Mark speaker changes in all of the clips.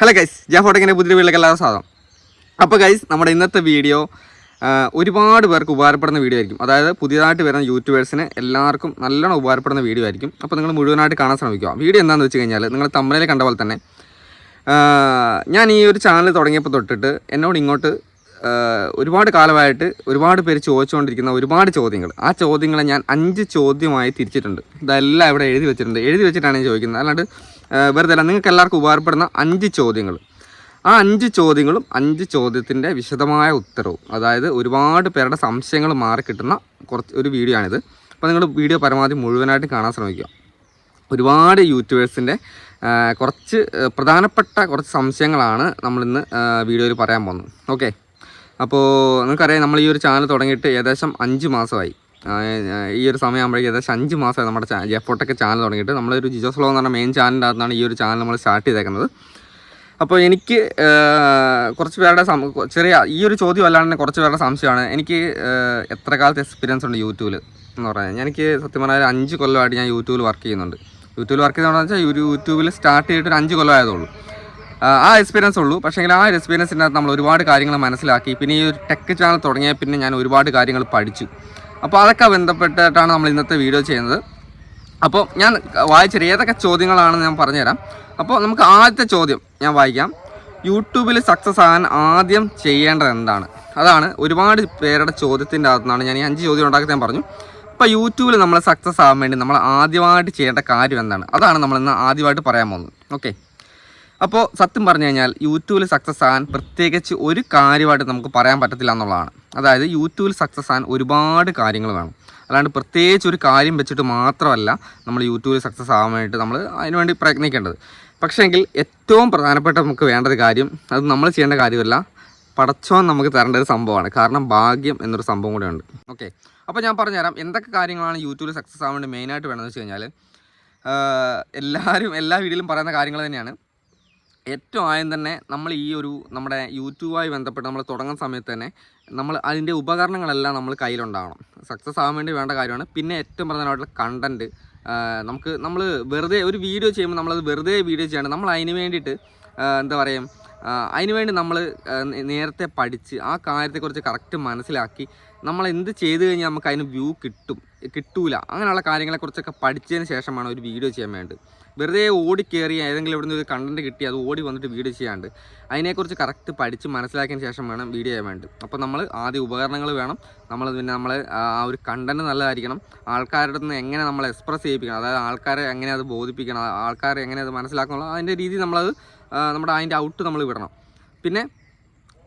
Speaker 1: Hello guys ഞാൻ ഇങ്ങനെ പുതിയ വീട്ടിലേക്ക് എല്ലാവരും സ്വാഗതം. അപ്പോൾ ഗൈസ് നമ്മുടെ ഇന്നത്തെ വീഡിയോ ഒരുപാട് പേർക്ക് ഉപകാരപ്പെടുന്ന വീഡിയോ ആയിരിക്കും. അതായത് പുതിയതായിട്ട് വരുന്ന യൂട്യൂബേഴ്സിന് എല്ലാവർക്കും നല്ലോണം ഉപകാരപ്പെടുന്ന വീഡിയോ ആയിരിക്കും. അപ്പോൾ നിങ്ങൾ മുഴുവനായിട്ട് കാണാൻ ശ്രമിക്കുക. വീഡിയോ എന്താണെന്ന് വെച്ച് കഴിഞ്ഞാൽ നിങ്ങൾ തമ്മിലേ കണ്ട പോലെ തന്നെ ഞാൻ ഈ ഒരു ചാനൽ തുടങ്ങിയപ്പോൾ തൊട്ടിട്ട് എന്നോട് ഇങ്ങോട്ട് ഒരുപാട് കാലമായിട്ട് ഒരുപാട് പേര് ചോദിച്ചുകൊണ്ടിരിക്കുന്ന ഒരുപാട് ചോദ്യങ്ങൾ. ആ ചോദ്യങ്ങളെ ഞാൻ അഞ്ച് ചോദ്യമായി തിരിച്ചിട്ടുണ്ട്. ഇതെല്ലാം ഇവിടെ എഴുതി വെച്ചിട്ടുണ്ട്. എഴുതി വെച്ചിട്ടാണ് ഞാൻ ചോദിക്കുന്നത്. അല്ലാണ്ട് വെറുതെ അല്ല നിങ്ങൾക്ക് എല്ലാവർക്കും ഉപകാരപ്പെടുന്ന അഞ്ച് ചോദ്യങ്ങൾ. ആ അഞ്ച് ചോദ്യങ്ങളും അഞ്ച് ചോദ്യത്തിന്റെ വിശദമായ ഉത്തരവും അതായത് ഒരുപാട് പേരുടെ സംശയങ്ങൾ മാറി കിട്ടുന്ന കുറച്ച് ഒരു വീഡിയോ ആണിത്. അപ്പോൾ നിങ്ങൾ വീഡിയോ പരമാവധി മുഴുവനായിട്ട് കാണാൻ ശ്രമിക്കുക. ഒരുപാട് യൂട്യൂബേഴ്സിന്റെ കുറച്ച് പ്രധാനപ്പെട്ട കുറച്ച് സംശയങ്ങളാണ് നമ്മളിന്ന് വീഡിയോയിൽ പറയാൻ പോകുന്നത്. ഓക്കെ? അപ്പോൾ നിങ്ങൾക്കറിയാം നമ്മൾ ഈ ഒരു ചാനൽ തുടങ്ങിയിട്ട് ഏകദേശം അഞ്ച് മാസമായി. ഈ ഒരു സമയമാകുമ്പോഴേക്കും ഏകദേശം അഞ്ച് മാസമായി നമ്മുടെ എഫോട്ടൊക്കെ ചാനൽ തുടങ്ങിയിട്ട്. നമ്മളൊരു ജിജോ സ്ലോ എന്ന് പറഞ്ഞ മെയിൻ ചാനലിന്റെ അകത്താണ് ഈ ഒരു ചാനൽ നമ്മൾ സ്റ്റാർട്ട് ചെയ്തേക്കുന്നത്. അപ്പോൾ എനിക്ക് കുറച്ച് പേരുടെ ചെറിയ ഈ ഒരു ചോദ്യം അല്ലാണ്ട് കുറച്ച് പേരുടെ സംശയമാണ്. എനിക്ക് എത്ര കാലത്തെ എക്സ്പീരിയൻസ് ഉണ്ട് യൂട്യൂബിൽ എന്ന് പറഞ്ഞാൽ എനിക്ക് സത്യം പറഞ്ഞാൽ അഞ്ച് കൊല്ലമായിട്ട് ഞാൻ യൂട്യൂബിൽ വർക്ക് ചെയ്യുന്നുണ്ട്. യൂട്യൂബിൽ വർക്ക് ചെയ്യുന്നതെന്ന് വെച്ചാൽ ഒരു യൂട്യൂബിൽ സ്റ്റാർട്ട് ചെയ്തിട്ട് ഒരു അഞ്ച് കൊല്ലമായതുള്ളൂ ആ, എക്സ്പീരിയൻസ് ഉള്ളൂ. പക്ഷേ ആ എക്സ്പീരിയൻസിന്റെ അകത്ത് നമ്മൾ ഒരുപാട് കാര്യങ്ങൾ മനസ്സിലാക്കി. പിന്നെ ഈ ഒരു ടെക് ചാനൽ തുടങ്ങിയ പിന്നെ ഞാൻ ഒരുപാട് കാര്യങ്ങൾ പഠിച്ചു. അപ്പോൾ അതൊക്കെ ബന്ധപ്പെട്ടിട്ടാണ് നമ്മൾ ഇന്നത്തെ വീഡിയോ ചെയ്യുന്നത്. അപ്പോൾ ഞാൻ വായിച്ചത് ഏതൊക്കെ ചോദ്യങ്ങളാണെന്ന് ഞാൻ പറഞ്ഞുതരാം. അപ്പോൾ നമുക്ക് ആദ്യത്തെ ചോദ്യം ഞാൻ വായിക്കാം. യൂട്യൂബിൽ സക്സസ് ആകാൻ ആദ്യം ചെയ്യേണ്ടത് എന്താണ്? അതാണ് ഒരുപാട് പേരുടെ ചോദ്യത്തിന്റെ അകത്തുനിന്നാണ് ഞാൻ ഈ അഞ്ച് ചോദ്യം ഉണ്ടാക്കി ഞാൻ പറഞ്ഞു. അപ്പോൾ യൂട്യൂബിൽ നമ്മൾ സക്സസ് ആകാൻ വേണ്ടി നമ്മൾ ആദ്യമായിട്ട് ചെയ്യേണ്ട കാര്യം എന്താണ്? അതാണ് നമ്മൾ ഇന്ന് ആദ്യമായിട്ട് പറയാൻ പോകുന്നത്. ഓക്കെ അപ്പോൾ സത്യം പറഞ്ഞു കഴിഞ്ഞാൽ യൂട്യൂബിൽ സക്സസ് ആകാൻ പ്രത്യേകിച്ച് ഒരു കാര്യമായിട്ട് നമുക്ക് പറയാൻ പറ്റത്തില്ല എന്നുള്ളതാണ്. അതായത് യൂട്യൂബിൽ സക്സസ് ആകാൻ ഒരുപാട് കാര്യങ്ങൾ വേണം. അല്ലാണ്ട് പ്രത്യേകിച്ച് ഒരു കാര്യം വെച്ചിട്ട് മാത്രമല്ല നമ്മൾ യൂട്യൂബിൽ സക്സസ് ആകാൻ വേണ്ടിയിട്ട് നമ്മൾ അതിനുവേണ്ടി പ്രയത്നിക്കേണ്ടത്. പക്ഷേങ്കിൽ ഏറ്റവും പ്രധാനപ്പെട്ട നമുക്ക് വേണ്ട ഒരു കാര്യം അത് നമ്മൾ ചെയ്യേണ്ട കാര്യമല്ല പടച്ചോൻ നമുക്ക് തരേണ്ട ഒരു സംഭവമാണ്. കാരണം ഭാഗ്യം എന്നൊരു സംഭവം കൂടെ ഉണ്ട്. ഓക്കെ അപ്പോൾ ഞാൻ പറഞ്ഞുതരാം. എന്തൊക്കെ കാര്യങ്ങളാണ് യൂട്യൂബിൽ സക്സസ് ആവേണ്ടി വേണ്ടി മെയിനായിട്ട് വേണമെന്ന് വെച്ച് കഴിഞ്ഞാൽ എല്ലാവരും എല്ലാ വീഡിയോയിലും പറയുന്ന കാര്യങ്ങൾ തന്നെയാണ്. ഏറ്റവും ആദ്യം തന്നെ നമ്മൾ ഈ ഒരു നമ്മുടെ യൂട്യൂബുമായി ബന്ധപ്പെട്ട് നമ്മൾ തുടങ്ങുന്ന സമയത്ത് തന്നെ നമ്മൾ അതിന്റെ ഉപകരണങ്ങളെല്ലാം നമ്മൾ കയ്യിലുണ്ടാവണം. സക്സസ് ആവാൻ വേണ്ടി വേണ്ട കാര്യമാണ്. പിന്നെ ഏറ്റവും പ്രധാനമായിട്ടുള്ള കണ്ടന്റ് നമുക്ക് നമ്മൾ വെറുതെ ഒരു വീഡിയോ ചെയ്യുമ്പോൾ നമ്മളത് വെറുതെ വീഡിയോ ചെയ്യണം നമ്മൾ അതിന് വേണ്ടിയിട്ട് എന്താ പറയുക അതിനുവേണ്ടി നമ്മൾ നേരത്തെ പഠിച്ച് ആ കാര്യത്തെക്കുറിച്ച് കറക്റ്റ് മനസ്സിലാക്കി നമ്മൾ എന്ത് ചെയ്ത് കഴിഞ്ഞാൽ നമുക്ക് അതിന് വ്യൂ കിട്ടും കിട്ടൂല. അങ്ങനെയുള്ള കാര്യങ്ങളെക്കുറിച്ചൊക്കെ പഠിച്ചതിന് ശേഷമാണ് ഒരു വീഡിയോ ചെയ്യാൻ വേണ്ടത്. വെറുതെ ഓടി ഓടിക്കേറി ഏതെങ്കിലും ഇവിടുന്ന് ഒരു കണ്ടന്റ് കിട്ടി അത് ഓടി വന്നിട്ട് വീഡിയോ ചെയ്യാണ്ട് അതിനെക്കുറിച്ച് കറക്റ്റ് പഠിച്ച് മനസ്സിലാക്കിയതിന് ശേഷം വേണം വീഡിയോ ചെയ്യാൻ വേണ്ടി അപ്പോൾ നമ്മൾ ആദ്യം ഉപകരണങ്ങൾ വേണം. നമ്മൾ പിന്നെ നമ്മൾ ആ ഒരു കണ്ടന്റ് നല്ലതായിരിക്കണം. ആൾക്കാരുടെ നിന്ന് എങ്ങനെ നമ്മൾ എക്സ്പ്രസ് ചെയ്യിപ്പിക്കണം. അതായത് ആൾക്കാരെ എങ്ങനെ അത് ബോധിപ്പിക്കണം ആൾക്കാരെ എങ്ങനെ അത് മനസ്സിലാക്കണം അതിന്റെ രീതി നമ്മളത് നമ്മുടെ അതിന്റെ ഔട്ട് നമ്മൾ വിടണം. പിന്നെ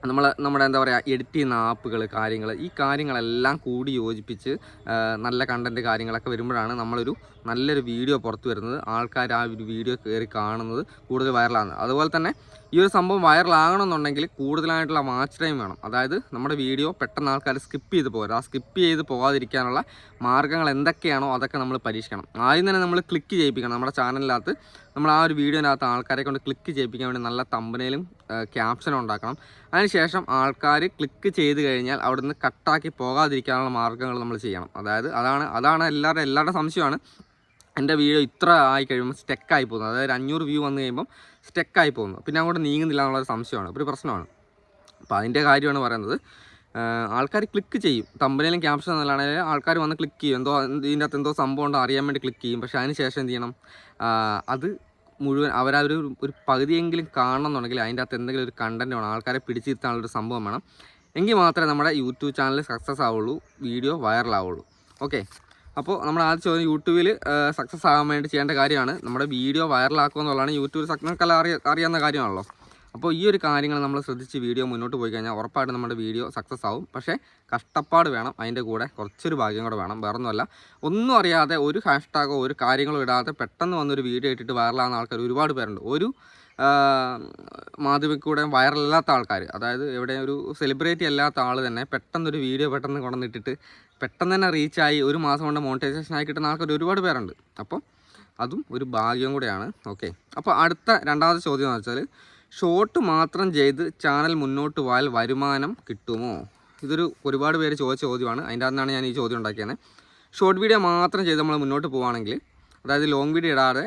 Speaker 1: നമ്മൾ നമ്മുടെ എന്താ പറയുക എഡിറ്റ് ചെയ്യുന്ന ആപ്പുകൾ കാര്യങ്ങൾ ഈ കാര്യങ്ങളെല്ലാം കൂടി യോജിപ്പിച്ച് നല്ല കണ്ടന്റ് കാര്യങ്ങളൊക്കെ വരുമ്പോഴാണ് നമ്മളൊരു നല്ലൊരു വീഡിയോ പുറത്ത് വരുന്നത്. ആൾക്കാർ ആ ഒരു വീഡിയോ കയറി കാണുന്നത് കൂടുതൽ വൈറലാകുന്നത് അതുപോലെ തന്നെ ഈ ഒരു സംഭവം വൈറലാകണമെന്നുണ്ടെങ്കിൽ കൂടുതലായിട്ടുള്ള വാച്ച് ടൈം വേണം. അതായത് നമ്മുടെ വീഡിയോ പെട്ടെന്ന് ആൾക്കാർ സ്കിപ്പ് ചെയ്ത് പോകരുത്. ആ സ്കിപ്പ് ചെയ്ത് പോകാതിരിക്കാനുള്ള മാർഗങ്ങൾ എന്തൊക്കെയാണോ അതൊക്കെ നമ്മൾ പരീക്ഷിക്കണം. ആദ്യം തന്നെ നമ്മൾ ക്ലിക്ക് ചെയ്യിപ്പിക്കണം. നമ്മുടെ ചാനലിനകത്ത് നമ്മൾ ആ ഒരു വീഡിയോനകത്ത് ആൾക്കാരെ കൊണ്ട് ക്ലിക്ക് ചെയ്യിപ്പിക്കാൻ വേണ്ടി നല്ല തമ്പനയിലും ക്യാപ്ഷനും ഉണ്ടാക്കണം. അതിനുശേഷം ആൾക്കാർ ക്ലിക്ക് ചെയ്ത് കഴിഞ്ഞാൽ അവിടുന്ന് കട്ടാക്കി പോകാതിരിക്കാനുള്ള മാർഗങ്ങൾ നമ്മൾ ചെയ്യണം. അതായത് അതാണ് അതാണ് എല്ലാവരുടെ എല്ലാവരുടെ സംശയമാണ്. എന്റെ വീഡിയോ ഇത്ര ആയി കഴിയുമ്പോൾ സ്റ്റെക്കായി പോകുന്നു. അതായത് അഞ്ഞൂറ് വ്യൂ വന്നു കഴിയുമ്പം സ്റ്റെക്കായി പോകുന്നു. പിന്നെ അങ്ങോട്ട് നീങ്ങുന്നില്ല എന്നുള്ളൊരു സംശയമാണ്. ഒരു പ്രശ്നമാണ്. അപ്പോൾ അതിന്റെ കാര്യമാണ് പറയുന്നത്. ആൾക്കാർ ക്ലിക്ക് ചെയ്യും. തമ്പനയിലും ക്യാപ്ഷൻ എന്നല്ലാണെങ്കിൽ ആൾക്കാർ വന്ന് ക്ലിക്ക് ചെയ്യും. എന്തോ ഇതിന്റെ അകത്ത് എന്തോ സംഭവം ഉണ്ടോ അറിയാൻ വേണ്ടി ക്ലിക്ക് ചെയ്യും. പക്ഷേ അതിന് ശേഷം എന്ത് ചെയ്യണം? അത് മുഴുവൻ അവരാ ഒരു പകുതിയെങ്കിലും കാണണം എന്നുണ്ടെങ്കിൽ അതിന്റെ അകത്ത് എന്തെങ്കിലും ഒരു കണ്ടന്റ് വേണം. ആൾക്കാരെ പിടിച്ചിരുത്താനുള്ളൊരു സംഭവം വേണം. എങ്കിൽ മാത്രമേ നമ്മുടെ യൂട്യൂബ് ചാനൽ സക്സസ് ആവുള്ളൂ. വീഡിയോ വൈറലാവുള്ളൂ ഓക്കെ അപ്പോൾ നമ്മൾ ആദ്യം ചോദ്യം യൂട്യൂബിൽ സക്സസ് ആകാൻ വേണ്ടി ചെയ്യേണ്ട കാര്യമാണ്. നമ്മുടെ വീഡിയോ വൈറലാക്കുക എന്നുള്ളതാണ് യൂട്യൂബിൽ സക്സസ് അറിയ അറിയാവുന്ന കാര്യമാണല്ലോ. അപ്പോൾ ഈ ഒരു കാര്യങ്ങൾ നമ്മൾ ശ്രദ്ധിച്ച് വീഡിയോ മുന്നോട്ട് പോയി കഴിഞ്ഞാൽ ഉറപ്പായിട്ട് നമ്മുടെ വീഡിയോ സക്സസ് ആവും. പക്ഷേ കഷ്ടപ്പാട് വേണം അതിന്റെ കൂടെ കുറച്ചൊരു ഭാഗ്യം കൂടെ വേണം വേറെ ഒന്നുമല്ല ഒന്നും അറിയാതെ ഒരു ഹാഷ്ടാഗോ ഒരു കാര്യങ്ങളോ ഇടാതെ പെട്ടെന്ന് വന്നൊരു വീഡിയോ ഇട്ടിട്ട് വൈറലാകുന്ന ആൾക്കാർ ഒരുപാട് പേരുണ്ട്. ഒരു മാധ്യമക്കൂടെ വൈറലല്ലാത്ത ആൾക്കാർ അതായത് എവിടെ ഒരു സെലിബ്രിറ്റി അല്ലാത്ത ആൾ തന്നെ പെട്ടെന്നൊരു വീഡിയോ പെട്ടെന്ന് കൊണ്ടുവന്നിട്ടിട്ട് പെട്ടെന്ന് തന്നെ റീച്ചായി ഒരു മാസം കൊണ്ട് മോണിറ്റൈസേഷൻ ആയി കിട്ടുന്ന ആൾക്കാർ ഒരുപാട് പേരുണ്ട്. അപ്പോൾ അതും ഒരു ഭാഗ്യം കൂടെയാണ്. ഓക്കെ. അപ്പോൾ അടുത്ത രണ്ടാമത്തെ ചോദ്യം എന്ന് വെച്ചാൽ ഷോർട്ട് മാത്രം ചെയ്ത് ചാനൽ മുന്നോട്ട് പോയാൽ വരുമാനം കിട്ടുമോ? ഇതൊരു ഒരുപാട് പേര് ചോദിച്ച ചോദ്യമാണ്. അതിന്റെ അകത്താണ് ഞാൻ ഈ ചോദ്യം ഉണ്ടാക്കിയത് ഷോർട്ട് വീഡിയോ മാത്രം ചെയ്ത് നമ്മൾ മുന്നോട്ട് പോവുകയാണെങ്കിൽ അതായത് ലോങ് വീഡിയോ ഇടാതെ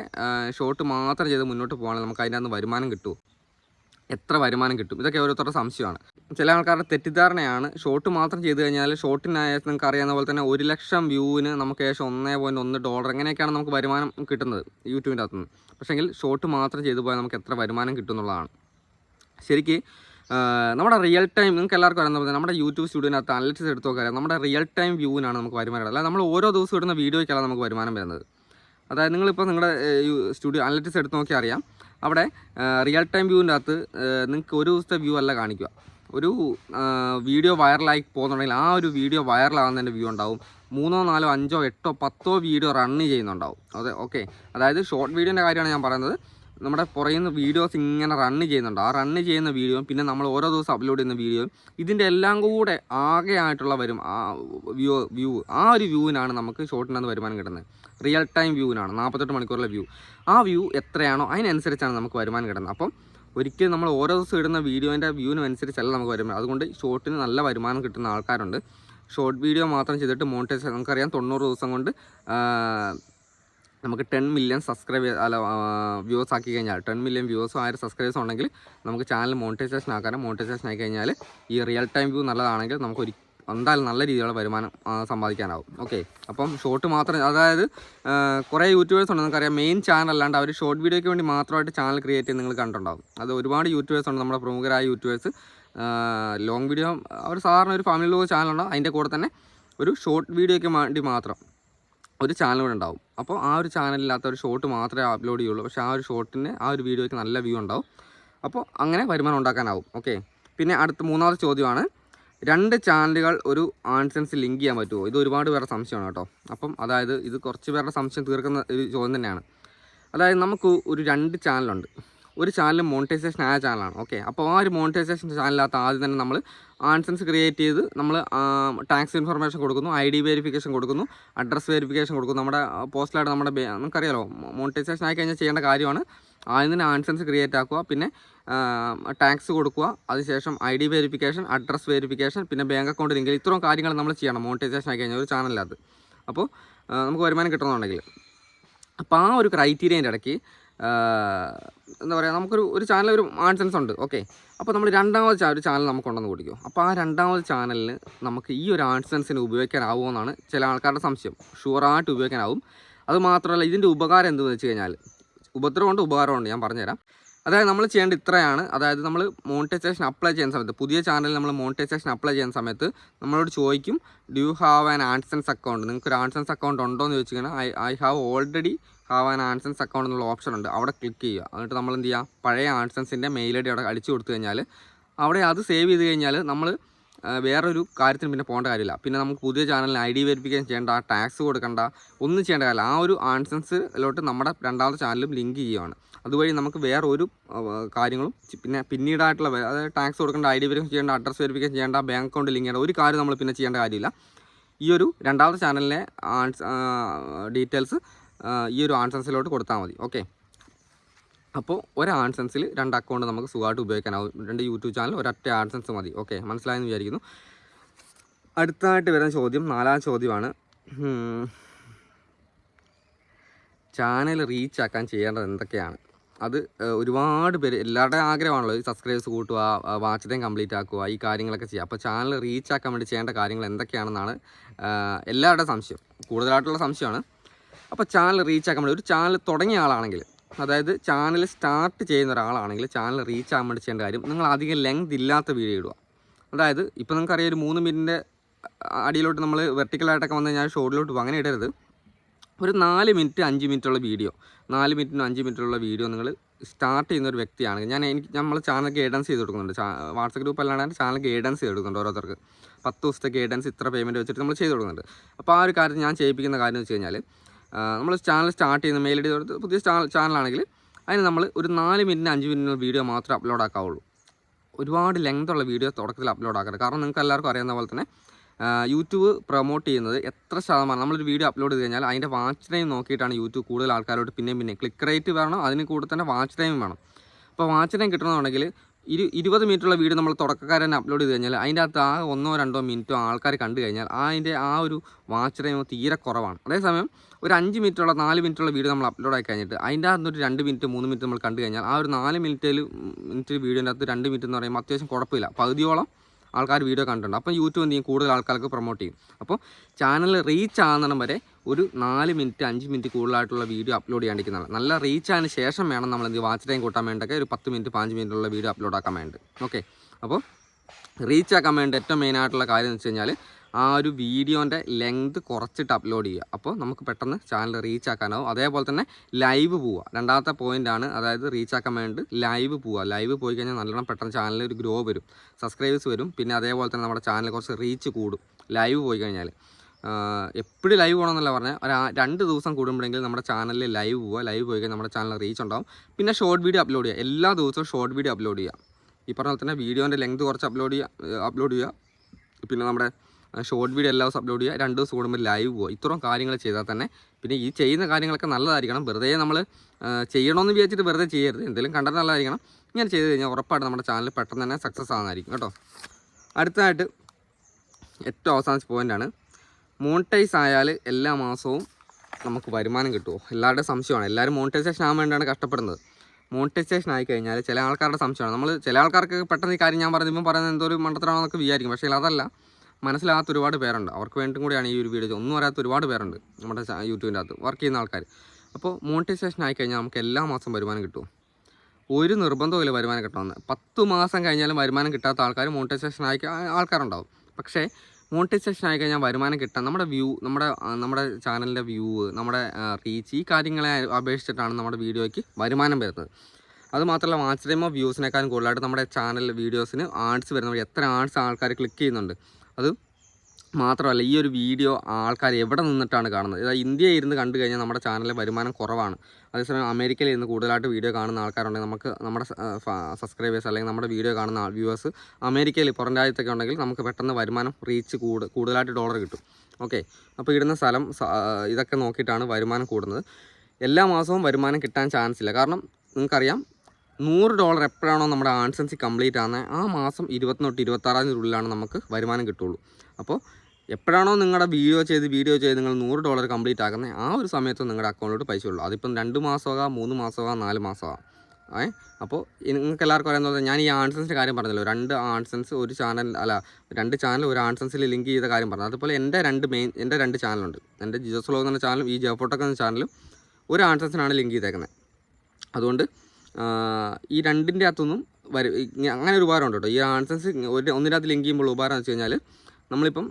Speaker 1: ഷോർട്ട് മാത്രം ചെയ്ത് മുന്നോട്ട് പോവുകയാണെങ്കിൽ നമുക്ക് അതിന്റെ അകത്ത് വരുമാനം കിട്ടുമോ? എത്ര വരുമാനം കിട്ടും? ഇതൊക്കെ ഓരോരുത്തരുടെ സംശയമാണ്. ചില ആൾക്കാരുടെ തെറ്റിദ്ധാരണയാണ് ഷോർട്ട് മാത്രം ചെയ്ത് കഴിഞ്ഞാൽ ഷോർട്ടിനായ നിങ്ങൾക്ക് അറിയാവുന്ന പോലെ തന്നെ ഒരു ലക്ഷം വ്യൂവിന് നമുക്ക് ഏകദേശം ഒന്നേ പോയിന്റ് ഒന്ന് ഡോളർ എങ്ങനെയൊക്കെയാണ് നമുക്ക് വരുമാനം കിട്ടുന്നത് യൂട്യൂബിന്റെ അകത്തുനിന്ന് പക്ഷേങ്കിൽ ഷോർട്ട് മാത്രം ചെയ്തു പോയാൽ നമുക്ക് എത്ര വരുമാനം കിട്ടും എന്നുള്ളതാണ് ശരിക്ക് നമ്മുടെ റിയൽ ടൈം നിങ്ങൾക്ക് എല്ലാവർക്കും അറിയാൻ പോലെ നമ്മുടെ യൂട്യൂബ് സ്റ്റുഡിയോനകത്ത് അനലിറ്റിക്സ് എടുത്ത് അറിയാം നമ്മുടെ റിയൽ ടൈം വ്യൂവിനാണ് നമുക്ക് വരുമാനം. അല്ലാതെ നമ്മൾ ഓരോ ദിവസം ഇടുന്ന വീഡിയോയ്ക്കാണ് നമുക്ക് വരുമാനം വരുന്നത്. അതായത് നിങ്ങളിപ്പോൾ നിങ്ങളുടെ സ്റ്റുഡിയോ അനലിറ്റിക്സ് എടുത്ത് നോക്കിയാൽ അറിയാം. അവിടെ റിയൽ ടൈം വ്യൂവിന്റെ അകത്ത് നിങ്ങൾക്ക് ഒരു ദിവസത്തെ വ്യൂ അല്ല കാണിക്കുക. ഒരു വീഡിയോ വൈറലായി പോകുന്നുണ്ടെങ്കിൽ ആ ഒരു വീഡിയോ വൈറലാകുന്നതിന്റെ വ്യൂ ഉണ്ടാവും. മൂന്നോ നാലോ അഞ്ചോ എട്ടോ പത്തോ വീഡിയോ റണ്ണ് ചെയ്യുന്നുണ്ടാവും. അതെ ഓക്കെ അതായത് ഷോർട്ട് വീഡിയോന്റെ കാര്യമാണ് ഞാൻ പറയുന്നത്. നമ്മുടെ പുറയിൽ നിന്ന് വീഡിയോസ് ഇങ്ങനെ റണ്ണ് ചെയ്യുന്നുണ്ട്. ആ റണ്ണ് ചെയ്യുന്ന വീഡിയോ പിന്നെ നമ്മൾ ഓരോ ദിവസം അപ്ലോഡ് ചെയ്യുന്ന വീഡിയോ ഇതിന്റെ എല്ലാം കൂടെ ആകെ ആയിട്ടുള്ള വരും ആ വ്യൂ വ്യൂ ആ ഒരു വ്യൂവിനാണ് നമുക്ക് ഷോർട്ടിനകത്ത് വരുമാനം കിട്ടുന്നത്. റിയൽ ടൈം വ്യൂവിനാണ് നാൽപ്പത്തെട്ട് മണിക്കൂറിലെ വ്യൂ ആ വ്യൂ എത്രയാണോ അതിനനുസരിച്ചാണ് നമുക്ക് വരുമാനം കിട്ടുന്നത്. അപ്പം ഒരിക്കലും നമ്മൾ ഓരോ ദിവസം ഇടുന്ന വീഡിയോന്റെ വ്യൂവിനനുസരിച്ചല്ല നമുക്ക് വരുമാനം അതുകൊണ്ട് ഷോർട്ടിന് നല്ല വരുമാനം കിട്ടുന്ന ആൾക്കാരുണ്ട്. ഷോർട്ട് വീഡിയോ മാത്രം ചെയ്തിട്ട് മോണിറ്റൈസ് നമുക്കറിയാം. തൊണ്ണൂറ് ദിവസം കൊണ്ട് നമുക്ക് ടെൻ മില്യൺ സബ്സ്ക്രൈബ് അല്ല വ്യൂസ് ആക്കി കഴിഞ്ഞാൽ ടെൻ മില്യൺ വ്യൂസും ആയിരം സബ്സ്ക്രൈബേഴ്സും ഉണ്ടെങ്കിൽ നമുക്ക് ചാനൽ മോണിറ്റൈസേഷൻ ആക്കാനും മോണിറ്റൈസേഷൻ ആയി കഴിഞ്ഞാൽ ഈ റിയൽ ടൈം വ്യൂ നല്ലതാണെങ്കിൽ നമുക്ക് ഒരു എന്തായാലും നല്ല രീതിയിലുള്ള വരുമാനം സമ്പാദിക്കാനാവും. ഓക്കെ അപ്പം ഷോർട്ട് മാത്രം അതായത് കുറേ യൂട്യൂബേഴ്സ് ഉണ്ട്. നമുക്കറിയാം മെയിൻ ചാനൽ അല്ലാണ്ട് അവർ ഷോർട്ട് വീഡിയോയ്ക്ക് വേണ്ടി മാത്രമായിട്ട് ചാനൽ ക്രിയേറ്റ് ചെയ്ത് നിങ്ങൾ കണ്ടിട്ടുണ്ടാവും. അത് ഒരുപാട് യൂട്യൂബേഴ്സ് ഉണ്ട്. നമ്മുടെ പ്രമുഖരായ യൂട്യൂബേഴ്സ് ലോങ് വീഡിയോ അവർ സാധാരണ ഒരു ഫാമിലി ലോഗ് ചാനലുണ്ട് അതിന്റെ കൂടെ തന്നെ ഒരു ഷോർട്ട് വീഡിയോയ്ക്ക് വേണ്ടി മാത്രം ഒരു ചാനൽ കൂടെ ഉണ്ടാവും. അപ്പോൾ ആ ഒരു ചാനലില്ലാത്ത ഒരു ഷോർട്ട് മാത്രമേ അപ്ലോഡ് ചെയ്യുള്ളൂ. പക്ഷേ ആ ഒരു ഷോർട്ടിന് ആ ഒരു വീഡിയോയ്ക്ക് നല്ല വ്യൂ ഉണ്ടാവും. അപ്പോൾ അങ്ങനെ വരുമാനം ഉണ്ടാക്കാനാവും. ഓക്കെ പിന്നെ അടുത്ത മൂന്നാമത്തെ ചോദ്യമാണ് രണ്ട് ചാനലുകൾ ഒരു ആൺസെൻസ് ലിങ്ക് ചെയ്യാൻ പറ്റുമോ? ഇത് ഒരുപാട് പേരുടെ സംശയമാണ് കേട്ടോ. അപ്പം അതായത് ഇത് കുറച്ച് പേരുടെ സംശയം തീർക്കുന്ന ഒരു ചോദ്യം തന്നെയാണ്. അതായത് നമുക്ക് ഒരു രണ്ട് ചാനലുണ്ട്. ഒരു ചാനൽ മോണിറ്റൈസേഷൻ ആയ ചാനലാണ്. ഓക്കെ അപ്പോൾ ആ ഒരു മോണിറ്റൈസേഷൻ ചാനലിനകത്ത് ആദ്യം തന്നെ നമ്മൾ ആൻസൻസ് ക്രിയേറ്റ് ചെയ്ത് നമ്മൾ ടാക്സ് ഇൻഫർമേഷൻ കൊടുക്കുന്നു ഐ ഡി വെരിഫിക്കേഷൻ കൊടുക്കുന്നു അഡ്രസ് വെരിഫിക്കേഷൻ കൊടുക്കുന്നു. നമ്മുടെ പോസ്റ്റിലായിട്ട് നമ്മുടെ നമുക്കറിയാലോ മോണിറ്റൈസേഷൻ ആയി കഴിഞ്ഞാൽ ചെയ്യേണ്ട കാര്യമാണ് ആദ്യം തന്നെ ആൻസൻസ് ക്രിയേറ്റ് ആക്കുക പിന്നെ ടാക്സ് കൊടുക്കുക അതിനുശേഷം I D verification address verification പിന്നെ ബാങ്ക് അക്കൗണ്ട് ലിങ്കിൽ ഇത്രയും കാര്യങ്ങൾ നമ്മൾ ചെയ്യണം മോണിറ്റൈസേഷൻ ആയി കഴിഞ്ഞാൽ ഒരു ചാനലിനകത്ത് അപ്പോൾ നമുക്ക് വരുമാനം കിട്ടണമെന്നുണ്ടെങ്കിൽ. അപ്പോൾ ആ ഒരു ക്രൈറ്റീരിയന്റെ ഇടയ്ക്ക് എന്താ പറയുക നമുക്കൊരു ഒരു ചാനൽ ഒരു ആൻസൻസ് ഉണ്ട് ഓക്കെ അപ്പോൾ നമ്മൾ രണ്ടാമത് ഒരു ചാനൽ നമുക്ക് ഉണ്ടെന്ന് കൂടിക്കും. അപ്പോൾ ആ രണ്ടാമത് ചാനലിൽ നമുക്ക് ഈ ഒരു ആൻസൻസിന് ഉപയോഗിക്കാനാവുമോ എന്നാണ് ചില ആൾക്കാരുടെ സംശയം. ഷുവറായിട്ട് ഉപയോഗിക്കാനാവും. അത് മാത്രമല്ല ഇതിന്റെ ഉപകാരം എന്തെന്ന് വെച്ച് കഴിഞ്ഞാൽ ഉപദ്രവമുണ്ട് ഉപകാരമുണ്ട് ഞാൻ പറഞ്ഞുതരാം. അതായത് നമ്മൾ ചെയ്യേണ്ട ഇത്രയാണ്. അതായത് നമ്മൾ മോണിറ്റൈസേഷൻ അപ്ലൈ ചെയ്യുന്ന സമയത്ത് പുതിയ ചാനലിൽ നമ്മൾ മോണിറ്റൈസേഷൻ അപ്ലൈ ചെയ്യുന്ന സമയത്ത് നമ്മളോട് ചോദിക്കും do you have an AdSense account നിങ്ങൾക്ക് ഒരു ആൻസൻസ് അക്കൗണ്ട് ഉണ്ടോ എന്ന് ചോദിച്ചു കഴിഞ്ഞാൽ I I have already have an AdSense account എന്നുള്ള ഓപ്ഷൻ ഉണ്ട്. അവിടെ ക്ലിക്ക് ചെയ്യുക. എന്നിട്ട് നമ്മൾ എന്ത് ചെയ്യുക? പഴയ ആൻസൻസിന്റെ മെയിൽ ഐ ഡി അവിടെ അടിച്ചു കൊടുത്തു കഴിഞ്ഞാൽ അവിടെ അത് സേവ് ചെയ്ത് കഴിഞ്ഞാൽ നമ്മൾ വേറൊരു കാര്യത്തിന് പിന്നെ പോകേണ്ട കാര്യമില്ല. പിന്നെ നമുക്ക് പുതിയ ചാനലിന് ഐ ഡി വെരിഫിക്കേഷൻ ചെയ്യേണ്ട ടാക്സ് കൊടുക്കേണ്ട ഒന്നും ചെയ്യേണ്ട കാര്യമില്ല. ആ ഒരു ആൻസൻസിലോട്ട് നമ്മുടെ രണ്ടാമത്തെ ചാനലും ലിങ്ക് ചെയ്യുകയാണ് അതുവഴി നമുക്ക് വേറെ ഒരു കാര്യങ്ങളും പിന്നെ പിന്നീടായിട്ടുള്ള അതായത് ടാക്സ് കൊടുക്കേണ്ട ഐ ഡി വെരിഫിക്കേഷൻ ചെയ്യേണ്ട അഡ്രസ് വെരിഫിക്കേഷൻ ചെയ്യേണ്ട ബാങ്ക് അക്കൗണ്ട് ലിങ്ക് ചെയ്യേണ്ട ഒരു കാര്യം നമ്മൾ പിന്നെ ചെയ്യേണ്ട കാര്യമില്ല. ഈ ഒരു രണ്ടാമത്തെ ചാനലിലെ ഡീറ്റെയിൽസ് ഈ ഒരു ആൻസൻസിലോട്ട് കൊടുത്താൽ മതി. ഓക്കെ അപ്പോൾ ഒരു ആൻസൻസിൽ രണ്ട് അക്കൗണ്ട് നമുക്ക് സുഖമായിട്ട് ഉപയോഗിക്കാനാവും. രണ്ട് യൂട്യൂബ് ചാനൽ ഒരൊറ്റ ആൻസൻസ് മതി. ഓക്കെ മനസ്സിലായെന്ന് വിചാരിക്കുന്നു. അടുത്തതായിട്ട് വരുന്ന ചോദ്യം നാലാം ചോദ്യമാണ്. ചാനൽ റീച്ച് ആക്കാൻ ചെയ്യേണ്ടത് എന്തൊക്കെയാണ്? അത് ഒരുപാട് പേര് എല്ലാവരുടെയും ആഗ്രഹമാണല്ലോ സബ്സ്ക്രൈബേഴ്സ് കൂട്ടുക വാച്ച് കംപ്ലീറ്റ് ആക്കുക ഈ കാര്യങ്ങളൊക്കെ ചെയ്യുക. അപ്പോൾ ചാനൽ റീച്ച് ആക്കാൻ വേണ്ടി ചെയ്യേണ്ട കാര്യങ്ങൾ എന്തൊക്കെയാണെന്നാണ് എല്ലാവരുടെയും സംശയം. കൂടുതലായിട്ടുള്ള സംശയമാണ്. അപ്പോൾ ചാനൽ റീച്ച് ആക്കാൻ വേണ്ടി ഒരു ചാനൽ തുടങ്ങിയ ആളാണെങ്കിൽ അതായത് ചാനൽ സ്റ്റാർട്ട് ചെയ്യുന്ന ഒരാളാണെങ്കിൽ ചാനൽ റീച്ച് ആകാൻ വേണ്ടി ചെയ്യേണ്ട കാര്യം നിങ്ങൾ അധികം ലെങ്ത് ഇല്ലാത്ത വീഡിയോ ഇടുക. അതായത് ഇപ്പോൾ നിങ്ങൾക്കറിയാം ഒരു മൂന്ന് മിനിറ്റിന്റെ അടിയിലോട്ട് നമ്മൾ വെർട്ടിക്കലായിട്ടൊക്കെ വന്നു കഴിഞ്ഞാൽ ഷോർട്ടിലോട്ട് അങ്ങനെ ഇടരുത്. ഒരു നാല് മിനിറ്റ് അഞ്ച് മിനിറ്റുള്ള വീഡിയോ നാല് മിനിറ്റിനും അഞ്ച് മിനിറ്റുള്ള വീഡിയോ നിങ്ങൾ സ്റ്റാർട്ട് ചെയ്യുന്ന ഒരു വ്യക്തിയാണെങ്കിൽ ഞാൻ എനിക്ക് നമ്മൾ ചാനൽ ഗൈഡൻസ് ചെയ്ത് കൊടുക്കുന്നുണ്ട്. വാട്സപ്പ് ഗ്രൂപ്പ് അല്ലാണ്ട് ചാനൽ ഗൈഡൻസ് ചെയ്ത് കൊടുക്കുന്നുണ്ട് ഓരോരുത്തർക്ക്. പത്ത് ദിവസത്തെ ഗൈഡൻസ് ഇത്ര പേയ്മെന്റ് വെച്ചിട്ട് നമ്മൾ ചെയ്ത് കൊടുക്കുന്നുണ്ട്. അപ്പോൾ ആ ഒരു കാര്യം ഞാൻ ചെയ്യിപ്പിക്കുന്ന കാര്യം എന്ന് വെച്ച് കഴിഞ്ഞാൽ നമ്മൾ ചാനൽ സ്റ്റാർട്ട് ചെയ്യുന്ന മെയിൽ ഐ ഡി കൊടുത്ത് പുതിയ ചാനലാണെങ്കിൽ അതിന് നമ്മൾ ഒരു നാല് മിനിറ്റിന് അഞ്ച് മിനിറ്റിനുള്ള വീഡിയോ മാത്രമേ അപ്ലോഡ് ആക്കാവുള്ളൂ. ഒരുപാട് ലെങ്ത് ഉള്ള വീഡിയോ തുടക്കത്തിൽ അപ്ലോഡ് ആക്കരുത്. കാരണം നിങ്ങൾക്ക് എല്ലാവർക്കും അറിയാവുന്ന പോലെ തന്നെ യൂട്യൂബ് പ്രൊമോട്ട് ചെയ്യുന്നത് എത്ര ശതമാനം നമ്മളൊരു വീഡിയോ അപ്ലോഡ് ചെയ്ത് കഴിഞ്ഞാൽ അതിന്റെ വാച്ച് ടൈം നോക്കിയിട്ടാണ് യൂട്യൂബ് കൂടുതൽ ആൾക്കാരോട് പിന്നെയും പിന്നെ ക്ലിക്ക് റേറ്റ് വേണം അതിന് കൂടെ തന്നെ വാച്ച് ടൈം വേണം. അപ്പോൾ വാച്ച് ടൈം കിട്ടണമെന്നുണ്ടെങ്കിൽ ഇരു ഇരുപത് മിനിറ്റുള്ള വീഡിയോ നമ്മൾ തുടക്കക്കാരൻ അപ്ലോഡ് ചെയ്ത് കഴിഞ്ഞാൽ അതിന്റെ അകത്ത് ആ ഒന്നോ രണ്ടോ മിനിറ്റോ ആൾക്കാർ കണ്ടു കഴിഞ്ഞാൽ അതിന്റെ ആ ഒരു വാച്ച് ടൈം തീരെ കുറവാണ്. അതേസമയം ഒരു അഞ്ച് മിനിറ്റുള്ള നാല് മിനിറ്റുള്ള വീഡിയോ നമ്മൾ അപ്ലോഡ് ആയി കഴിഞ്ഞിട്ട് അതിന്റെ അകത്ത് ഒരു രണ്ട് മിനിറ്റ് മൂന്ന് മിനിറ്റ് നമ്മൾ കണ്ടു കഴിഞ്ഞാൽ ആ ഒരു നാല് മിനിറ്റിൽ മിനിറ്റ് വീഡിയോന്റെ അകത്ത് രണ്ട് മിനിറ്റ് എന്ന് പറയുമ്പോൾ അത്യാവശ്യം കുഴപ്പമില്ല. പകുതിയോളം ആൾക്കാർ വീഡിയോ കണ്ടിട്ടുണ്ട്. അപ്പോൾ യൂട്യൂബ് എന്ത് ചെയ്യും? കൂടുതൽ ആൾക്കാർക്ക് പ്രൊമോട്ട് ചെയ്യും. അപ്പോൾ ചാനൽ റീച്ച് ആകുന്നിടം വരെ ഒരു നാല് മിനിറ്റ് അഞ്ച് മിനിറ്റ് കൂടുതലായിട്ടുള്ള വീഡിയോ അപ്ലോഡ് ചെയ്യാണ്ടിരിക്കുന്നതാണ്. നല്ല റീച്ച് ആയതിന് ശേഷം വേണം നമ്മൾ എന്ത് വാച്ച് ടൈം കൂട്ടാൻ വേണ്ടൊക്കെ ഒരു പത്ത് മിനിറ്റ് പാഞ്ച് മിനിറ്റുള്ള വീഡിയോ അപ്ലോഡ് ആക്കാൻ വേണ്ടി ഓക്കെ അപ്പോൾ റീച്ച് ആക്കാൻ വേണ്ടി ഏറ്റവും മെയിനായിട്ടുള്ള കാര്യം എന്ന് വെച്ച് കഴിഞ്ഞാൽ ആ ഒരു വീഡിയോന്റെ ലെങ്ത് കുറച്ചിട്ട് അപ്ലോഡ് ചെയ്യുക. അപ്പോൾ നമുക്ക് പെട്ടെന്ന് ചാനൽ റീച്ച് ആക്കാനാവും. അതേപോലെ തന്നെ ലൈവ് പോവുക. രണ്ടാമത്തെ പോയിന്റ് ആണ്. അതായത് റീച്ച് ആക്കാൻ വേണ്ടി ലൈവ് പോവുക. ലൈവ് പോയി കഴിഞ്ഞാൽ നല്ലോണം പെട്ടെന്ന് ചാനലിൽ ഒരു ഗ്രോ വരും. സബ്സ്ക്രൈബേഴ്സ് വരും. പിന്നെ അതേപോലെ തന്നെ നമ്മുടെ ചാനൽ കുറച്ച് റീച്ച് കൂടും. ലൈവ് പോയി കഴിഞ്ഞാൽ എപ്പോഴും ലൈവ് പോകണമെന്നല്ല പറഞ്ഞാൽ ഒരു രണ്ട് ദിവസം കൂടുമ്പോഴെങ്കിൽ നമ്മുടെ ചാനലിൽ ലൈവ് പോവുക. ലൈവ് പോയി കഴിഞ്ഞാൽ നമ്മുടെ ചാനൽ റീച്ച് ഉണ്ടാവും. പിന്നെ ഷോർട്ട് വീഡിയോ അപ്ലോഡ് ചെയ്യുക. എല്ലാ ദിവസവും ഷോർട്ട് വീഡിയോ അപ്ലോഡ് ചെയ്യുക. ഈ പറഞ്ഞ പോലെ തന്നെ വീഡിയോന്റെ ലെങ്ത് കുറച്ച് അപ്ലോഡ് ചെയ്യുക അപ്ലോഡ് ചെയ്യുക. പിന്നെ നമ്മുടെ ഷോർട്ട് വീഡിയോ എല്ലാ ദിവസം അപ്ലോഡ് ചെയ്യുക. രണ്ട് ദിവസം കൂടുമ്പോൾ ലൈവ് പോകുക ഇത്രയും കാര്യങ്ങൾ ചെയ്താൽ തന്നെ പിന്നെ ഈ ചെയ്യുന്ന കാര്യങ്ങളൊക്കെ നല്ലതായിരിക്കണം. വെറുതെ നമ്മൾ ചെയ്യണമെന്ന് വിചാരിച്ചിട്ട് വെറുതെ ചെയ്യരുത്. എന്തെങ്കിലും കണ്ടത് നല്ലതായിരിക്കണം. ഇങ്ങനെ ചെയ്ത് കഴിഞ്ഞാൽ ഉറപ്പായിട്ട് നമ്മുടെ ചാനൽ പെട്ടെന്ന് തന്നെ സക്സസ് ആകുന്നതായിരിക്കും കേട്ടോ. അടുത്തതായിട്ട് ഏറ്റവും അവസാന പോയിന്റാണ് മോണിറ്റൈസ് ആയാൽ എല്ലാ മാസവും നമുക്ക് വരുമാനം കിട്ടുമോ എല്ലാവരുടെയും സംശയമാണ്. എല്ലാവരും മോണിറ്റൈസേഷൻ ആകാൻ വേണ്ടിയാണ് കഷ്ടപ്പെടുന്നത്. മോണിറ്റൈസേഷൻ ആയി കഴിഞ്ഞാൽ ചില ആൾക്കാരുടെ സംശയമാണ്. നമ്മൾ ചില ആൾക്കാർക്ക് പെട്ടെന്ന് ഈ കാര്യം ഞാൻ പറയുമ്പോൾ പറയുന്നത് എന്തോ ഒരു മണ്ടത്തരാണെന്നൊക്കെ വിചാരിക്കും. പക്ഷേ അതല്ല. മനസ്സിലാകാത്ത ഒരുപാട് പേരുണ്ട്. അവർക്ക് വേണ്ടിയും കൂടിയാണ് ഈ ഒരു വീഡിയോ ഒന്നും അറിയാത്ത ഒരുപാട് പേരുണ്ട് നമ്മുടെ യൂട്യൂബിന്റെ അകത്ത്. വർക്ക് ചെയ്യുന്ന ആൾക്കാർ അപ്പോൾ മോണിറ്റൈസേഷൻ ആയി കഴിഞ്ഞാൽ നമുക്ക് എല്ലാ മാസം വരുമാനം കിട്ടും ഒരു നിർബന്ധമില്ല വരുമാനം കിട്ടണമെന്ന്. പത്ത് മാസം കഴിഞ്ഞാലും വരുമാനം കിട്ടാത്ത ആൾക്കാർ മോണിറ്റൈസേഷൻ ആയി ആൾക്കാരുണ്ടാവും. പക്ഷേ മോണിറ്റൈസേഷൻ ആയി കഴിഞ്ഞാൽ വരുമാനം കിട്ടാൻ നമ്മുടെ വ്യൂ നമ്മുടെ നമ്മുടെ ചാനലിന്റെ വ്യൂ നമ്മുടെ റീച്ച് ഈ കാര്യങ്ങളെ അപേക്ഷിച്ചിട്ടാണ് നമ്മുടെ വീഡിയോയ്ക്ക് വരുമാനം വരുന്നത്. അതുമാത്രമല്ല വാച്ച് ടൈമോ വ്യൂസിനേക്കാളും കൂടുതലായിട്ട് നമ്മുടെ ചാനൽ വീഡിയോസിന് ആഡ്സ് വരുന്ന എത്ര ആഡ്സ് ആൾക്കാർ ക്ലിക്ക് ചെയ്യുന്നുണ്ട്. അത് മാത്രമല്ല ഈ ഒരു വീഡിയോ ആൾക്കാർ എവിടെ നിന്നിട്ടാണ് കാണുന്നത്? ഇതാ ഇന്ത്യയിൽ ഇരുന്ന് കണ്ടു കഴിഞ്ഞാൽ നമ്മുടെ ചാനലിലെ വരുമാനം കുറവാണ്. അതേസമയം അമേരിക്കയിൽ ഇരുന്ന് കൂടുതലായിട്ട് വീഡിയോ കാണുന്ന ആൾക്കാരുണ്ടെങ്കിൽ നമുക്ക് നമ്മുടെ സബ്സ്ക്രൈബേഴ്സ് അല്ലെങ്കിൽ നമ്മുടെ വീഡിയോ കാണുന്ന വ്യൂവേഴ്സ് അമേരിക്കയിൽ പുറം രാജ്യത്തൊക്കെ ഉണ്ടെങ്കിൽ നമുക്ക് പെട്ടെന്ന് വരുമാനം റീച്ച് കൂട് കൂടുതലായിട്ട് ഡോളർ കിട്ടും. ഓക്കെ അപ്പോൾ ഇടുന്ന സ്ഥലം ഇതൊക്കെ നോക്കിയിട്ടാണ് വരുമാനം കൂടുന്നത്. എല്ലാ മാസവും വരുമാനം കിട്ടാൻ ചാൻസ് ഇല്ല. കാരണം നിങ്ങൾക്കറിയാം നൂറ് ഡോളർ എപ്പോഴാണോ നമ്മുടെ ആൻസൻസി കംപ്ലീറ്റ് ആകുന്നത് ആ മാസം ഇരുപത്തി തൊട്ട് ഇരുപത്താറാം തീയതി ഉള്ളിലാണ് നമുക്ക് വരുമാനം കിട്ടുള്ളൂ. അപ്പോൾ എപ്പോഴാണോ നിങ്ങളുടെ വീഡിയോ ചെയ്ത് വീഡിയോ ചെയ്ത് നിങ്ങൾ നൂറ് ഡോളർ കംപ്ലീറ്റ് ആക്കുന്നത് ആ ഒരു സമയത്ത് നിങ്ങളുടെ അക്കൗണ്ടിലോട്ട് പൈസ ഉള്ളൂ. അതിപ്പം രണ്ട് മാസമാകാം മൂന്ന് മാസമാകാം നാല് മാസമാകാം. ഏ? അപ്പോൾ നിങ്ങൾക്ക് എല്ലാവർക്കും അറിയാവുന്നത് ഞാൻ ഈ ആൺസൻസിന്റെ കാര്യം പറഞ്ഞല്ലോ. രണ്ട് ആൺസൻസ് ഒരു ചാനൽ അല്ല രണ്ട് ചാനൽ ഒരു ആൺസൻസിൽ ലിങ്ക് ചെയ്ത കാര്യം പറഞ്ഞു അതുപോലെ എന്റെ രണ്ട് മെയിൻ എന്റെ രണ്ട് ചാനലുണ്ട്. എന്റെ ജിജോസ് വ്ലോഗ് എന്ന ചാനലും ഈ ജോഫോട്ടൊക്കെ എന്ന ചാനലും ഒരു ആൺസൻസിനാണ് ലിങ്ക് ചെയ്തേക്കുന്നത്. അതുകൊണ്ട് ഈ രണ്ടിന്റെ അകത്തൊന്നും വരും. അങ്ങനെ ഒരു ഉപകാരമുണ്ട് കേട്ടോ. ഈ ആൺസെൻസ് ഒരു ഒന്നിനകത്ത് ലിങ്ക് ചെയ്യുമ്പോൾ ഉപകാരം എന്ന് വെച്ച് കഴിഞ്ഞാൽ നമ്മളിപ്പം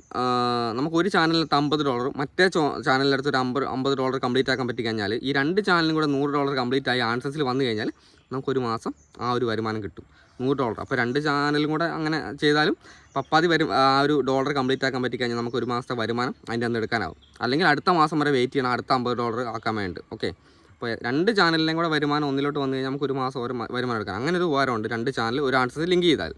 Speaker 1: നമുക്ക് ഒരു ചാനലിനകത്ത് അമ്പത് ഡോളറും മറ്റേ ചോ ചാനലിനടുത്ത് ഒരു അമ്പത് അമ്പത് ഡോളർ കംപ്ലീറ്റ് ആക്കാൻ പറ്റി കഴിഞ്ഞാൽ ഈ രണ്ട് ചാനലിനും കൂടെ നൂറ് ഡോളർ കംപ്ലീറ്റ് ആയി ആൺസെൻസിൽ വന്നു കഴിഞ്ഞാൽ നമുക്കൊരു മാസം ആ ഒരു വരുമാനം കിട്ടും. നൂറ് ഡോളർ. അപ്പോൾ രണ്ട് ചാനലും കൂടെ അങ്ങനെ ചെയ്താലും പപ്പാതി വരും ആ ഒരു ഡോളർ കംപ്ലീറ്റ് ആക്കാൻ പറ്റി കഴിഞ്ഞാൽ നമുക്ക് ഒരു മാസത്തെ വരുമാനം അതിന്റെ അന്ന് എടുക്കാനാവും. അല്ലെങ്കിൽ അടുത്ത മാസം വരെ വെയിറ്റ് ചെയ്യണം അടുത്ത അമ്പത് ഡോളർ ആക്കാൻ വേണ്ടി ഓക്കെ? അപ്പോൾ രണ്ട് ചാനലിനെയും കൂടെ വരുമാനം ഒന്നിലോട്ട് വന്നു കഴിഞ്ഞാൽ നമുക്ക് ഒരു മാസം ഒരു വരുമാനം എടുക്കാം. അങ്ങനെ ഒരു ഉപകാരമുണ്ട്. രണ്ട് ചാനൽ ഒരു ആൺസസ് ലിങ്ക് ചെയ്താൽ.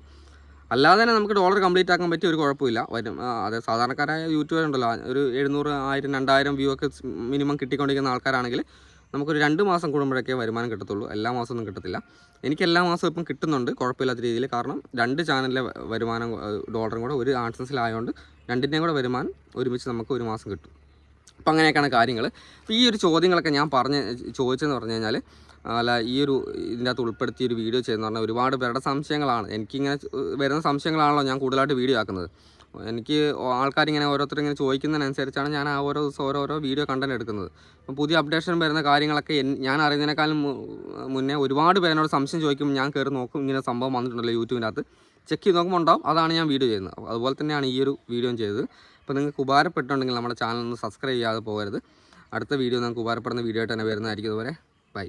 Speaker 1: അല്ലാതെ തന്നെ നമുക്ക് ഡോളർ കംപ്ലീറ്റ് ആക്കാൻ പറ്റിയ ഒരു കുഴപ്പമില്ല. വരും അത് സാധാരണക്കാരായ യൂട്യൂബർ ഉണ്ടല്ലോ. ഒരു എഴുന്നൂറ് ആയിരം രണ്ടായിരം വ്യൂ ഒക്കെ മിനിമം കിട്ടിക്കൊണ്ടിരിക്കുന്ന ആൾക്കാരാണെങ്കിൽ നമുക്കൊരു രണ്ട് മാസം കൂടുമ്പോഴൊക്കെ വരുമാനം കിട്ടത്തുള്ളൂ. എല്ലാ മാസം ഒന്നും കിട്ടത്തില്ല. എനിക്ക് എല്ലാ മാസവും ഇപ്പം കിട്ടുന്നുണ്ട് കുഴപ്പമില്ലാത്ത രീതിയിൽ. കാരണം രണ്ട് ചാനലിലെ വരുമാനം ഡോളറും കൂടെ ഒരു ആൺസസിലായതുകൊണ്ട് രണ്ടിന്റെയും കൂടെ വരുമാനം ഒരുമിച്ച് നമുക്ക് ഒരു മാസം കിട്ടും. അപ്പം അങ്ങനെയൊക്കെയാണ് കാര്യങ്ങൾ അപ്പോൾ ഈ ഒരു ചോദ്യങ്ങളൊക്കെ ഞാൻ പറഞ്ഞ് ചോദിച്ചതെന്ന് പറഞ്ഞു കഴിഞ്ഞാൽ അല്ല ഈ ഒരു ഇതിന്റെ അകത്ത് ഉൾപ്പെടുത്തി ഒരു വീഡിയോ ചെയ്യുന്ന പറഞ്ഞാൽ ഒരുപാട് പേരുടെ സംശയങ്ങളാണ്. എനിക്കിങ്ങനെ വരുന്ന സംശയങ്ങളാണല്ലോ ഞാൻ കൂടുതലായിട്ട് വീഡിയോ ആക്കുന്നത്. എനിക്ക് ആൾക്കാരിങ്ങനെ ഓരോരുത്തർ ഇങ്ങനെ ചോദിക്കുന്നതിനനുസരിച്ചാണ് ഞാൻ ആ ഓരോ ദിവസം ഓരോരോ വീഡിയോ കണ്ടന്റ് എടുക്കുന്നത്. അപ്പം പുതിയ അപ്ഡേഷൻ വരുന്ന കാര്യങ്ങളൊക്കെ ഞാൻ അറിയുന്നതിനേക്കാളും മുന്നേ ഒരുപാട് പേരോട് സംശയം ചോദിക്കും ഞാൻ കയറി നോക്കും ഇങ്ങനെ സംഭവം വന്നിട്ടുണ്ടല്ലോ യൂട്യൂബിനകത്ത്. ചെക്ക് ചെയ്ത് നോക്കുമ്പോൾ ഉണ്ടാവും. അതാണ് ഞാൻ വീഡിയോ ചെയ്യുന്നത്. അതുപോലെ തന്നെയാണ് ഈ ഒരു വീഡിയോയും ചെയ്തത്. അപ്പോൾ നിങ്ങൾക്ക് ഉപകാരപ്പെട്ടുണ്ടെങ്കിൽ നമ്മുടെ ചാനൽ ഒന്ന് സബ്സ്ക്രൈബ് ചെയ്യാതെ പോകരുത്. അടുത്ത വീഡിയോ നിങ്ങൾക്ക് ഉപകാരപ്പെടുന്ന വീഡിയോ ആയിട്ട് തന്നെ വരുന്നതായിരിക്കും. അതുപോലെ ബൈ.